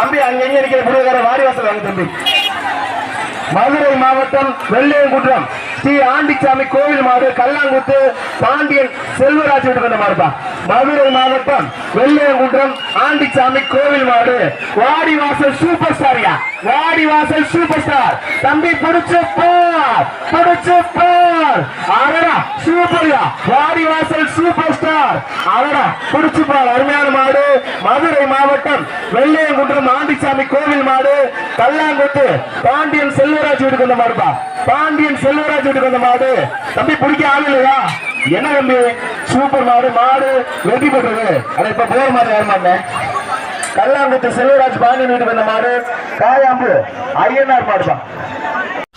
தம்பி அங்க இருக்கிற புரியக்கார வாரிவாசல் வாங்க தம்பி. மதுரை மாவட்டம் வெள்ளையங்குன்றம். ஸ்ரீ ஆண்டிச்சாமி கோவில் மாடு கல்லாங்குத்து பாண்டியன் செல்வராஜ் வீட்டு மாடுப்பா. மதுரை மாவட்டம் வெள்ளையங்குன்றம் ஆண்டிச்சாமி கோவில் மாடு. வாடிவாசல் சூப்பர் ஸ்டாரியா வாடிவாசல் சூப்பர் ஸ்டார். தம்பி பிடிச்சு போர் பிடிச்சு போர். அடடா வாடி வாசல் சூப்பர் ஸ்டார். அடடா பிடிச்சு அருமையான மாடு. மதுரை மாவட்டம் வெள்ளையங்குன்றம் ஆண்டிச்சாமி கோவில் மாடு. கல்லாங்குத்து பாண்டியன் செல்வராஜ் வீட்டுக்கு வந்த மாடுப்பா. பாண்டியன் செல்வராஜ் வீட்டுக்கு வந்த மாடு. தம்பி பிடிக்க ஆள் இல்லையா? என்ன தம்பி? சூப்பர் மாடு மாடு வெற்றி பெற்றது. ஆனா இப்ப போர் மாதிரி யார் மாட்டேன் கல்லாங்குத்து செல்வராஜ் பாண்டியன் வீட்டுக்கு வந்த மாடு. காயாம்பு ஐயனார் மாடுப்பா.